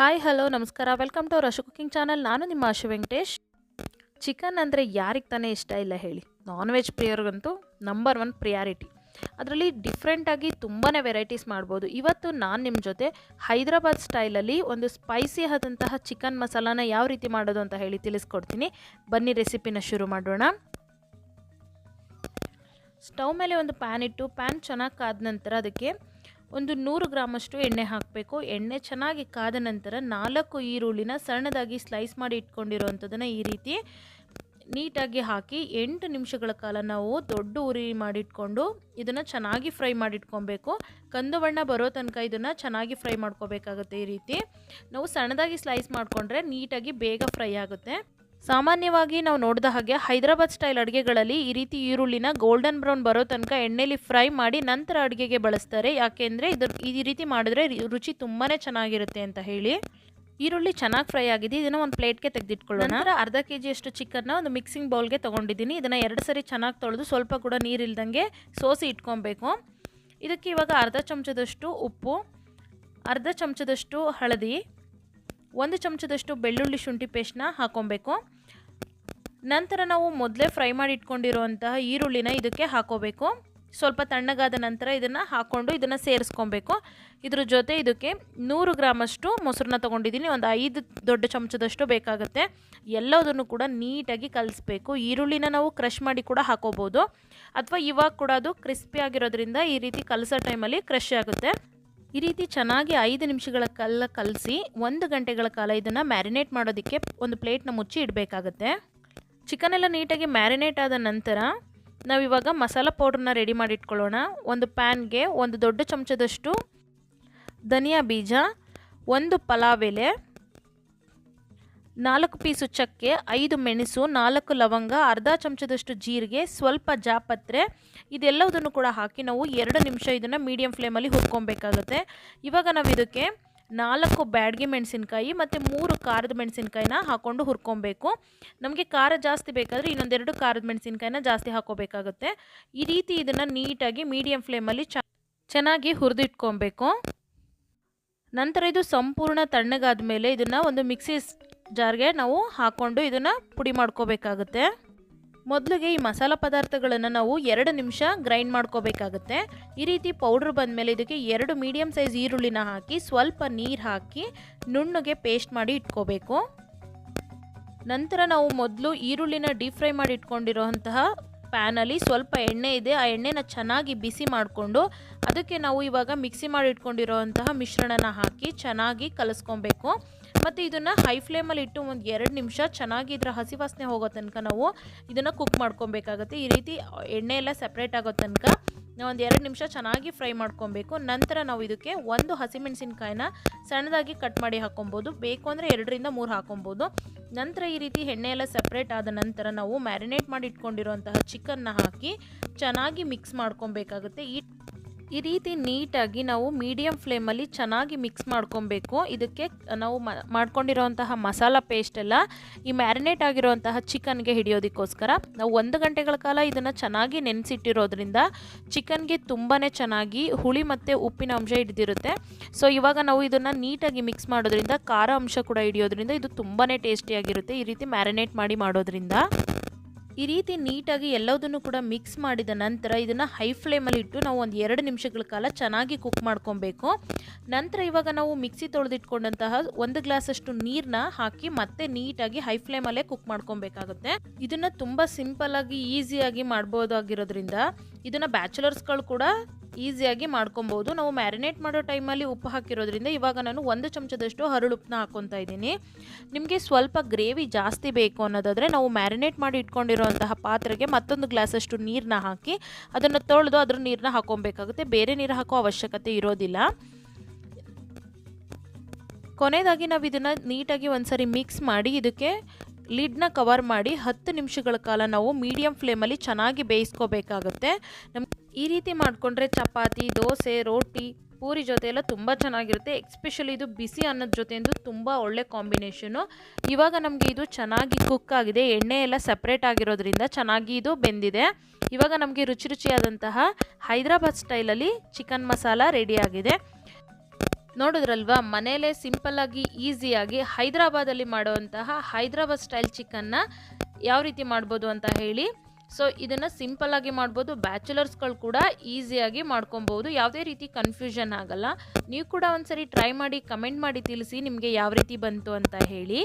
Hi hello ನಮಸ್ಕಾರ. Welcome to Rashu cooking channel ನಾನು ನಿಮ್ಮ ಅಶು ವೆಂಕಟೇಶ್. ಚಿಕನ್ ಅಂದರೆ ಯಾರಿಗೆ ತಾನೇ ಇಷ್ಟ ಇಲ್ಲ ಹೇಳಿ. ನಾನ್ ವೆಜ್ ಪ್ರಿಯರ್ಗಂತೂ ನಂಬರ್ ಒನ್ ಪ್ರಿಯಾರಿಟಿ ಅದರಲ್ಲಿ ಡಿಫ್ರೆಂಟಾಗಿ ತುಂಬಾ ವೆರೈಟೀಸ್ ಮಾಡ್ಬೋದು. ಇವತ್ತು ನಾನು ನಿಮ್ಮ ಜೊತೆ ಹೈದರಾಬಾದ್ ಸ್ಟೈಲಲ್ಲಿ ಒಂದು ಸ್ಪೈಸಿ ಆದಂತಹ ಚಿಕನ್ ಮಸಾಲಾನ ಯಾವ ರೀತಿ ಮಾಡೋದು ಅಂತ ಹೇಳಿ ತಿಳಿಸ್ಕೊಡ್ತೀನಿ. ಬನ್ನಿ ರೆಸಿಪಿನ ಶುರು ಮಾಡೋಣ. ಸ್ಟವ್ ಮೇಲೆ ಒಂದು ಪ್ಯಾನ್ ಇಟ್ಟು ಪ್ಯಾನ್ ಚೆನ್ನಾಗಿ ಕಾದ ನಂತರ ಅದಕ್ಕೆ ಒಂದು ನೂರು ಗ್ರಾಮಷ್ಟು ಎಣ್ಣೆ ಹಾಕಬೇಕು. ಎಣ್ಣೆ ಚೆನ್ನಾಗಿ ಕಾದ ನಂತರ ನಾಲ್ಕು ಈರುಳ್ಳಿನ ಸಣ್ಣದಾಗಿ ಸ್ಲೈಸ್ ಮಾಡಿ ಇಟ್ಕೊಂಡಿರೋವಂಥದ್ದನ್ನು ಈ ರೀತಿ ನೀಟಾಗಿ ಹಾಕಿ ಎಂಟು ನಿಮಿಷಗಳ ಕಾಲ ನಾವು ದೊಡ್ಡ ಉರಿ ಮಾಡಿಟ್ಕೊಂಡು ಇದನ್ನು ಚೆನ್ನಾಗಿ ಫ್ರೈ ಮಾಡಿಟ್ಕೊಬೇಕು. ಕಂದು ಬಣ್ಣ ಬರೋ ತನಕ ಇದನ್ನು ಚೆನ್ನಾಗಿ ಫ್ರೈ ಮಾಡ್ಕೋಬೇಕಾಗುತ್ತೆ ಈ ರೀತಿ. ನಾವು ಸಣ್ಣದಾಗಿ ಸ್ಲೈಸ್ ಮಾಡಿಕೊಂಡ್ರೆ ನೀಟಾಗಿ ಬೇಗ ಫ್ರೈ ಆಗುತ್ತೆ. ಸಾಮಾನ್ಯವಾಗಿ ನಾವು ನೋಡಿದ ಹಾಗೆ ಹೈದರಾಬಾದ್ ಸ್ಟೈಲ್ ಅಡುಗೆಗಳಲ್ಲಿ ಈ ರೀತಿ ಈರುಳ್ಳಿನ ಗೋಲ್ಡನ್ ಬ್ರೌನ್ ಬರೋ ತನಕ ಎಣ್ಣೆಲಿ ಫ್ರೈ ಮಾಡಿ ನಂತರ ಅಡುಗೆಗೆ ಬಳಸ್ತಾರೆ. ಯಾಕೆಂದರೆ ಇದು ಈ ರೀತಿ ಮಾಡಿದ್ರೆ ರುಚಿ ತುಂಬಾ ಚೆನ್ನಾಗಿರುತ್ತೆ ಅಂತ ಹೇಳಿ. ಈರುಳ್ಳಿ ಚೆನ್ನಾಗಿ ಫ್ರೈ ಆಗಿದೆ. ಇದನ್ನು ಒಂದು ಪ್ಲೇಟ್ಗೆ ತೆಗೆದಿಟ್ಕೊಳ್ಳೋಣ. ನಂತರ ಅರ್ಧ ಕೆ ಜಿಯಷ್ಟು ಚಿಕನ್ನ ಒಂದು ಮಿಕ್ಸಿಂಗ್ ಬೌಲ್ಗೆ ತೊಗೊಂಡಿದ್ದೀನಿ. ಇದನ್ನು ಎರಡು ಸರಿ ಚೆನ್ನಾಗಿ ತೊಳೆದು ಸ್ವಲ್ಪ ಕೂಡ ನೀರಿಲ್ದಂಗೆ ಸೋಸಿ ಇಟ್ಕೊಬೇಕು. ಇದಕ್ಕೆ ಇವಾಗ ಅರ್ಧ ಚಮಚದಷ್ಟು ಉಪ್ಪು, ಅರ್ಧ ಚಮಚದಷ್ಟು ಹಳದಿ ಒಂದು ಚಮಚದಷ್ಟು ಬೆಳ್ಳುಳ್ಳಿ ಶುಂಠಿ ಪೇಸ್ಟ್ನ ಹಾಕೊಬೇಕು. ನಂತರ ನಾವು ಮೊದಲೇ ಫ್ರೈ ಮಾಡಿ ಇಟ್ಕೊಂಡಿರುವಂತಹ ಈರುಳ್ಳಿನ ಇದಕ್ಕೆ ಹಾಕೋಬೇಕು. ಸ್ವಲ್ಪ ತಣ್ಣಗಾದ ನಂತರ ಇದನ್ನು ಹಾಕ್ಕೊಂಡು ಇದನ್ನು ಸೇರಿಸ್ಕೊಬೇಕು. ಇದ್ರ ಜೊತೆ ಇದಕ್ಕೆ ನೂರು ಗ್ರಾಮಷ್ಟು ಮೊಸರನ್ನ ತೊಗೊಂಡಿದ್ದೀನಿ. ಒಂದು ಐದು ದೊಡ್ಡ ಚಮಚದಷ್ಟು ಬೇಕಾಗುತ್ತೆ. ಎಲ್ಲದನ್ನು ಕೂಡ ನೀಟಾಗಿ ಕಲಿಸ್ಬೇಕು. ಈರುಳ್ಳಿನ ನಾವು ಕ್ರಷ್ ಮಾಡಿ ಕೂಡ ಹಾಕೋಬೋದು. ಅಥವಾ ಇವಾಗ ಕೂಡ ಅದು ಕ್ರಿಸ್ಪಿ ಆಗಿರೋದ್ರಿಂದ ಈ ರೀತಿ ಕಲಸೋ ಟೈಮಲ್ಲಿ ಕ್ರಷ್ ಆಗುತ್ತೆ. ಈ ರೀತಿ ಚೆನ್ನಾಗಿ ಐದು ನಿಮಿಷಗಳ ಕಾಲ ಕಲಸಿ ಒಂದು ಗಂಟೆಗಳ ಕಾಲ ಇದನ್ನು ಮ್ಯಾರಿನೇಟ್ ಮಾಡೋದಕ್ಕೆ ಒಂದು ಪ್ಲೇಟ್ನ ಮುಚ್ಚಿ ಇಡಬೇಕಾಗತ್ತೆ. ಚಿಕನ್ ಎಲ್ಲ ನೀಟಾಗಿ ಮ್ಯಾರಿನೇಟ್ ಆದ ನಂತರ ನಾವಿವಾಗ ಮಸಾಲ ಪೌಡ್ರನ್ನ ರೆಡಿ ಮಾಡಿ ಇಟ್ಕೊಳ್ಳೋಣ ಒಂದು ಪ್ಯಾನ್ಗೆ ಒಂದು ದೊಡ್ಡ ಚಮಚದಷ್ಟು ಧನಿಯಾ ಬೀಜ, ಒಂದು ಪಲಾವ್ ಎಲೆ ನಾಲ್ಕು ಪೀಸು ಚಕ್ಕೆ, ಐದು ಮೆಣಸು, ನಾಲ್ಕು ಲವಂಗ, ಅರ್ಧ ಚಮಚದಷ್ಟು ಜೀರಿಗೆ, ಸ್ವಲ್ಪ ಜಾಪತ್ರೆ. ಇದೆಲ್ಲದನ್ನು ಕೂಡ ಹಾಕಿ ನಾವು ಎರಡು ನಿಮಿಷ ಇದನ್ನು ಮೀಡಿಯಂ ಫ್ಲೇಮಲ್ಲಿ ಹುರ್ಕೊಬೇಕಾಗುತ್ತೆ. ಇವಾಗ ನಾವು ಇದಕ್ಕೆ ನಾಲ್ಕು ಬ್ಯಾಡ್ಗೆ ಮೆಣಸಿನ್ಕಾಯಿ ಮತ್ತು ಮೂರು ಖಾರದ ಮೆಣಸಿನ್ಕಾಯಿನ ಹಾಕ್ಕೊಂಡು ಹುರ್ಕೊಬೇಕು. ನಮಗೆ ಖಾರ ಜಾಸ್ತಿ ಬೇಕಾದರೆ ಇನ್ನೊಂದೆರಡು ಖಾರದ ಮೆಣಸಿನ್ಕಾಯಿನ ಜಾಸ್ತಿ ಹಾಕೋಬೇಕಾಗುತ್ತೆ. ಈ ರೀತಿ ಇದನ್ನು ನೀಟಾಗಿ ಮೀಡಿಯಂ ಫ್ಲೇಮಲ್ಲಿ ಚ ಚೆನ್ನಾಗಿ ಹುರಿದಿಟ್ಕೊಬೇಕು. ನಂತರ ಇದು ಸಂಪೂರ್ಣ ತಣ್ಣಗಾದ ಮೇಲೆ ಇದನ್ನು ಒಂದು ಮಿಕ್ಸಿ ಜಾರ್ಗೆ ನಾವು ಹಾಕ್ಕೊಂಡು ಇದನ್ನು ಪುಡಿ ಮಾಡ್ಕೋಬೇಕಾಗುತ್ತೆ. ಮೊದಲಿಗೆ ಈ ಮಸಾಲ ಪದಾರ್ಥಗಳನ್ನು ನಾವು ಎರಡು ನಿಮಿಷ ಗ್ರೈಂಡ್ ಮಾಡ್ಕೋಬೇಕಾಗುತ್ತೆ. ಈ ರೀತಿ ಪೌಡ್ರ್ ಬಂದಮೇಲೆ ಇದಕ್ಕೆ ಎರಡು ಮೀಡಿಯಮ್ ಸೈಜ್ ಈರುಳ್ಳಿನ ಹಾಕಿ, ಸ್ವಲ್ಪ ನೀರು ಹಾಕಿ, ನುಣ್ಣಗೆ ಪೇಸ್ಟ್ ಮಾಡಿ ಇಟ್ಕೋಬೇಕು. ನಂತರ ನಾವು ಮೊದಲು ಈರುಳ್ಳಿನ ಡೀಪ್ ಫ್ರೈ ಮಾಡಿ ಇಟ್ಕೊಂಡಿರೋಂತಹ ಪ್ಯಾನಲ್ಲಿ ಸ್ವಲ್ಪ ಎಣ್ಣೆ ಇದೆ. ಆ ಎಣ್ಣೆನ ಚೆನ್ನಾಗಿ ಬಿಸಿ ಮಾಡಿಕೊಂಡು ಅದಕ್ಕೆ ನಾವು ಇವಾಗ ಮಿಕ್ಸಿ ಮಾಡಿ ಇಟ್ಕೊಂಡಿರೋಂತಹ ಮಿಶ್ರಣನ ಹಾಕಿ ಚೆನ್ನಾಗಿ ಕಲಸ್ಕೊಬೇಕು. ಮತ್ತು ಇದನ್ನು ಹೈ ಫ್ಲೇಮಲ್ಲಿ ಇಟ್ಟು ಒಂದು ಎರಡು ನಿಮಿಷ ಚೆನ್ನಾಗಿ ಇದರ ಹಸಿ ವಾಸನೆ ಹೋಗೋ ತನಕ ನಾವು ಇದನ್ನು ಕುಕ್ ಮಾಡ್ಕೊಬೇಕಾಗುತ್ತೆ. ಈ ರೀತಿ ಎಣ್ಣೆ ಎಲ್ಲ ಸಪ್ರೇಟ್ ಆಗೋ ತನಕ ನಾವು ಒಂದು ಎರಡು ನಿಮಿಷ ಚೆನ್ನಾಗಿ ಫ್ರೈ ಮಾಡ್ಕೊಬೇಕು. ನಂತರ ನಾವು ಇದಕ್ಕೆ ಒಂದು ಹಸಿಮೆಣಸಿನ್ಕಾಯಿನ ಸಣ್ಣದಾಗಿ ಕಟ್ ಮಾಡಿ ಹಾಕೊಬೋದು. ಬೇಕು ಅಂದರೆ ಎರಡರಿಂದ ಮೂರು ಹಾಕೊಬೋದು. ನಂತರ ಈ ರೀತಿ ಎಣ್ಣೆ ಎಲ್ಲ ಸಪ್ರೇಟ್ ಆದ ನಂತರ ನಾವು ಮ್ಯಾರಿನೇಟ್ ಮಾಡಿ ಇಟ್ಕೊಂಡಿರುವಂತಹ ಚಿಕನ್ನ ಹಾಕಿ ಚೆನ್ನಾಗಿ ಮಿಕ್ಸ್ ಮಾಡ್ಕೊಬೇಕಾಗುತ್ತೆ. ಈ ಈ ರೀತಿ ನೀಟಾಗಿ ನಾವು ಮೀಡಿಯಮ್ ಫ್ಲೇಮಲ್ಲಿ ಚೆನ್ನಾಗಿ ಮಿಕ್ಸ್ ಮಾಡ್ಕೊಬೇಕು. ಇದಕ್ಕೆ ನಾವು ಮಾಡ್ಕೊಂಡಿರೋಂತಹ ಮಸಾಲ ಪೇಸ್ಟೆಲ್ಲ ಈ ಮ್ಯಾರಿನೇಟ್ ಆಗಿರುವಂತಹ ಚಿಕನ್ಗೆ ಹಿಡಿಯೋದಕ್ಕೋಸ್ಕರ. ನಾವು ಒಂದು ಗಂಟೆಗಳ ಕಾಲ ಇದನ್ನು ಚೆನ್ನಾಗಿ ನೆನೆಸಿಟ್ಟಿರೋದ್ರಿಂದ ಚಿಕನ್ಗೆ ತುಂಬಾ ಚೆನ್ನಾಗಿ ಹುಳಿ ಮತ್ತು ಉಪ್ಪಿನ ಅಂಶ ಹಿಡಿದಿರುತ್ತೆ. ಸೊ ಇವಾಗ ನಾವು ಇದನ್ನು ನೀಟಾಗಿ ಮಿಕ್ಸ್ ಮಾಡೋದ್ರಿಂದ, ಖಾರ ಅಂಶ ಕೂಡ ಹಿಡಿಯೋದ್ರಿಂದ ಇದು ತುಂಬಾ ಟೇಸ್ಟಿಯಾಗಿರುತ್ತೆ ಈ ರೀತಿ ಮ್ಯಾರಿನೇಟ್ ಮಾಡಿ ಮಾಡೋದ್ರಿಂದ. ಈ ರೀತಿ ನೀಟಾಗಿ ಎಲ್ಲದನ್ನು ಕೂಡ ಮಿಕ್ಸ್ ಮಾಡಿದ ನಂತರ ಇದನ್ನು ಹೈ ಫ್ಲೇಮಲ್ಲಿ ಇಟ್ಟು ನಾವು ಒಂದು ಎರಡು ನಿಮಿಷಗಳ ಕಾಲ ಚೆನ್ನಾಗಿ ಕುಕ್ ಮಾಡ್ಕೊಬೇಕು. ನಂತರ ಇವಾಗ ನಾವು ಮಿಕ್ಸಿ ತೊಳೆದಿಟ್ಕೊಂಡಂತಹ ಒಂದು ಗ್ಲಾಸಷ್ಟು ನೀರನ್ನ ಹಾಕಿ ಮತ್ತೆ ನೀಟಾಗಿ ಹೈ ಫ್ಲೇಮಲ್ಲೇ ಕುಕ್ ಮಾಡ್ಕೊಬೇಕಾಗುತ್ತೆ. ಇದನ್ನು ತುಂಬ ಸಿಂಪಲ್ಲಾಗಿ ಈಸಿಯಾಗಿ ಮಾಡ್ಬೋದಾಗಿರೋದ್ರಿಂದ ಇದನ್ನು ಬ್ಯಾಚುಲರ್ಸ್ಗಳು ಕೂಡ ಈಸಿಯಾಗಿ ಮಾಡ್ಕೊಬೋದು ನಾವು ಮ್ಯಾರಿನೇಟ್ ಮಾಡೋ ಟೈಮಲ್ಲಿ ಉಪ್ಪು ಹಾಕಿರೋದ್ರಿಂದ ಇವಾಗ ನಾನು ಒಂದು ಚಮಚದಷ್ಟು ಹರಳುಪ್ಪನ್ನ ಹಾಕ್ಕೊತಾ ಇದ್ದೀನಿ. ನಿಮಗೆ ಸ್ವಲ್ಪ ಗ್ರೇವಿ ಜಾಸ್ತಿ ಬೇಕು ಅನ್ನೋದಾದರೆ ನಾವು ಮ್ಯಾರಿನೇಟ್ ಮಾಡಿ ಇಟ್ಕೊಂಡಿರುವಂತಹ ಪಾತ್ರೆಗೆ ಮತ್ತೊಂದು ಗ್ಲಾಸಷ್ಟು ನೀರನ್ನ ಹಾಕಿ ಅದನ್ನು ತೊಳೆದು ಅದ್ರ ನೀರನ್ನ ಹಾಕೊಬೇಕಾಗುತ್ತೆ ಬೇರೆ ನೀರು ಹಾಕೋ ಅವಶ್ಯಕತೆ ಇರೋದಿಲ್ಲ. ಕೊನೆಯದಾಗಿ ನಾವು ಇದನ್ನು ನೀಟಾಗಿ ಒಂದ್ಸರಿ ಮಿಕ್ಸ್ ಮಾಡಿ ಇದಕ್ಕೆ ಲಿಡ್ನ ಕವರ್ ಮಾಡಿ ಹತ್ತು ನಿಮಿಷಗಳ ಕಾಲ ನಾವು ಮೀಡಿಯಂ ಫ್ಲೇಮಲ್ಲಿ ಚೆನ್ನಾಗಿ ಬೇಯಿಸ್ಕೋಬೇಕಾಗುತ್ತೆ. ನಮ್ಮ ಈ ರೀತಿ ಮಾಡಿಕೊಂಡ್ರೆ ಚಪಾತಿ, ದೋಸೆ, ರೋಟಿ, ಪೂರಿ ಜೊತೆ ಎಲ್ಲ ತುಂಬ ಚೆನ್ನಾಗಿರುತ್ತೆ. ಎಕ್ಸ್ಪೆಷಲಿ ಇದು ಬಿಸಿ ಅನ್ನದ ಜೊತೆ ತುಂಬ ಒಳ್ಳೆ ಕಾಂಬಿನೇಷನು. ಇವಾಗ ನಮಗೆ ಇದು ಚೆನ್ನಾಗಿ ಕುಕ್ ಆಗಿದೆ. ಎಣ್ಣೆ ಎಲ್ಲ ಸಪ್ರೇಟ್ ಆಗಿರೋದ್ರಿಂದ ಚೆನ್ನಾಗಿ ಇದು ಬೆಂದಿದೆ. ಇವಾಗ ನಮಗೆ ರುಚಿ ರುಚಿಯಾದಂತಹ ಹೈದ್ರಾಬಾದ್ ಸ್ಟೈಲಲ್ಲಿ ಚಿಕನ್ ಮಸಾಲ ರೆಡಿಯಾಗಿದೆ ನೋಡಿದ್ರಲ್ವಾ ಮನೆಯಲ್ಲೇ ಸಿಂಪಲ್ಲಾಗಿ ಈಸಿಯಾಗಿ ಹೈದರಾಬಾದಲ್ಲಿ ಮಾಡುವಂತಹ ಹೈದರಾಬಾದ್ ಸ್ಟೈಲ್ ಚಿಕನ್ನ ಯಾವ ರೀತಿ ಮಾಡ್ಬೋದು ಅಂತ ಹೇಳಿ. ಸೊ, ಇದನ್ನು ಸಿಂಪಲ್ಲಾಗಿ ಮಾಡ್ಬೋದು, ಬ್ಯಾಚುಲರ್ಸ್ಗಳು ಕೂಡ ಈಸಿಯಾಗಿ ಮಾಡ್ಕೊಬೋದು, ಯಾವುದೇ ರೀತಿ ಕನ್ಫ್ಯೂಷನ್ ಆಗಲ್ಲ. ನೀವು ಕೂಡ ಒಂದ್ಸರಿ ಟ್ರೈ ಮಾಡಿ, ಕಮೆಂಟ್ ಮಾಡಿ ತಿಳಿಸಿ ನಿಮಗೆ ಯಾವ ರೀತಿ ಬಂತು ಅಂತ ಹೇಳಿ.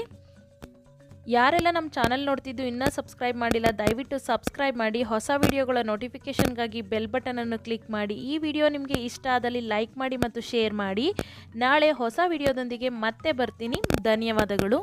ಯಾರೆಲ್ಲ ನಮ್ಮ ಚಾನಲ್ ನೋಡ್ತಿದ್ದು ಇನ್ನೂ ಸಬ್ಸ್ಕ್ರೈಬ್ ಮಾಡಿಲ್ಲ, ದಯವಿಟ್ಟು ಸಬ್ಸ್ಕ್ರೈಬ್ ಮಾಡಿ. ಹೊಸ ವಿಡಿಯೋಗಳ ನೋಟಿಫಿಕೇಷನ್ಗಾಗಿ ಬೆಲ್ ಬಟನನ್ನು ಕ್ಲಿಕ್ ಮಾಡಿ. ಈ ವಿಡಿಯೋ ನಿಮಗೆ ಇಷ್ಟ ಆದಲ್ಲಿ ಲೈಕ್ ಮಾಡಿ ಮತ್ತು ಶೇರ್ ಮಾಡಿ. ನಾಳೆ ಹೊಸ ವಿಡಿಯೋದೊಂದಿಗೆ ಮತ್ತೆ ಬರ್ತೀನಿ. ಧನ್ಯವಾದಗಳು.